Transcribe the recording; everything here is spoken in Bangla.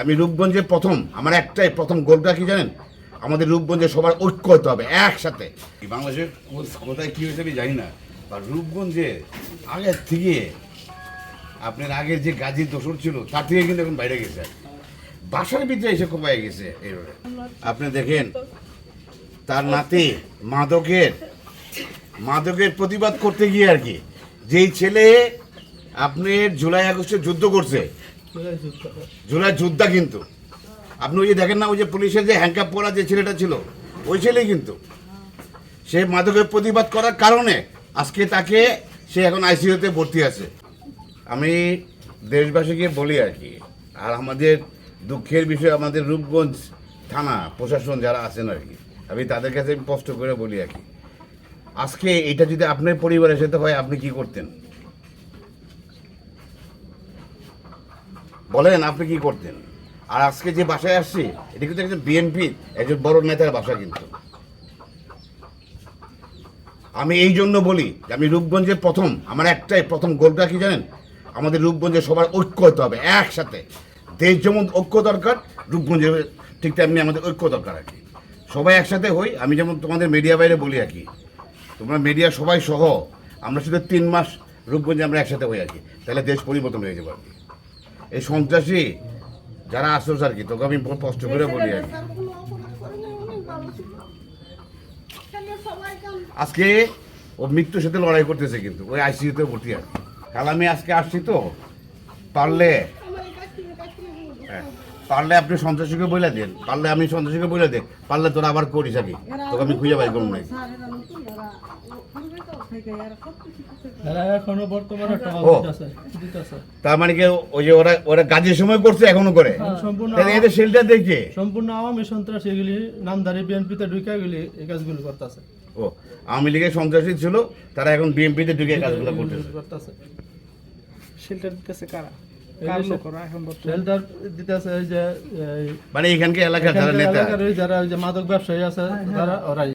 আমি রূপগঞ্জে প্রথম, আমার একটাই প্রথম গোলটা কি জানেন? আমাদের রূপগঞ্জে সবার ঐক্য হতে হবে, একসাথে। বাংলাদেশের কো- কোথায় কী হয়েছে আমি জানি না বা রূপগঞ্জে আগের থেকে আপনার আগের যে গাজী দোসর ছিল, তার থেকে কিন্তু এখন বাইরে গেছে। বাসার ভিতরে এসে কোপায় গেছে এইভাবে আপনি দেখেন, তার নাতি মাদকের মাদকের প্রতিবাদ করতে গিয়ে আর কি, যেই ছেলে আপনি জুলাই আগস্টে যুদ্ধ করছে জুলাই যোদ্ধা। কিন্তু। আপনি ওই যে দেখেন না, ওই যে পুলিশের যে হ্যান্ডকাপ পরা যে ছেলেটা ছিল, ওই ছেলেই কিন্তু। সে মাদকের প্রতিবাদ করার কারণে আজকে তাকে সে এখন আইসিইউতে ভর্তি আছে। আমি দেশবাসীকে বলি আর কি, আর আমাদের দুঃখের বিষয় আমাদের রূপগঞ্জ থানা প্রশাসন যারা আছেন আর কি, আমি তাদের কাছে স্পষ্ট করে বলি আর কি। আজকে এটা যদি আপনার পরিবারের সাথে হয়, আপনি কি করতেন? বলেন আপনি কি করতেন? আর আজকে যে বাসায় আসছি, এটা কিন্তু একজন বিএনপি একজন বড় নেতার বাসা কিন্তু। আমি এই জন্য বলি যে আমি রূপগঞ্জে প্রথম, আমার একটাই প্রথম গোলটা কি জানেন? আমাদের রূপগঞ্জে সবার ঐক্য হতে হবে, একসাথে। দেশ যেমন ঐক্য দরকার রূপগঞ্জে ঠিক তেমনি আমাদের ঐক্য দরকার আর কি। সবাই একসাথে হই, আমি যেমন তোমাদের মিডিয়া বাইরে বলি আর কি। তোমরা মিডিয়া সবাই সহ, আমরা শুধু তিন মাস রূপগঞ্জে আমরা একসাথে হই আর কি। তাহলে দেশ পরিবর্তন হয়ে যাবে আর কি। এই সন্ত্রাসী যারা আসছ আর কি? তোকে আমি কষ্ট করে বলি আর আজকে ও মৃত্যুর সাথে লড়াই করতেছে কিন্তু ওই আইসিইউতে ভর্তি আর কাল আমি আজকে আসছি তো পারলে হ্যাঁ, পারলে আপনি সন্ত্রাসীকে বলে দেন পারলে আমি সন্ত্রাসীকে বলে দেন পারলে তোরা আবার করিস আমি তোকে আমি খুঁজে পাই করুন নাই তার মানে কি ওই যে ওরা ওরা কাজের সময় করছে এখনও করে? হ্যাঁ, সম্পূর্ণ তাহলে এদের দেখে। সম্পূর্ণ আওয়ামী সন্ত্রাস এগুলি নামধারী বিএনপিতে ঢুকে গেলি এই কাজগুলো করতেছে। ও আওয়ামী লীগের সন্ত্রাসী ছিল তারা এখন বিএনপিতে ঢুকে কাজগুলো করতেছে। করতেছে। শেল্টার দিতেছে কারা? কার লোকরা এখন বর্তমানে? শেল্টার দিতেছে এই যে এই মানে এখানকে এলাকার যারা এখানকার নেতা। এলাকার যারা ওই যে মাদক ব্যবসায়ী আছে তারা ওরাই।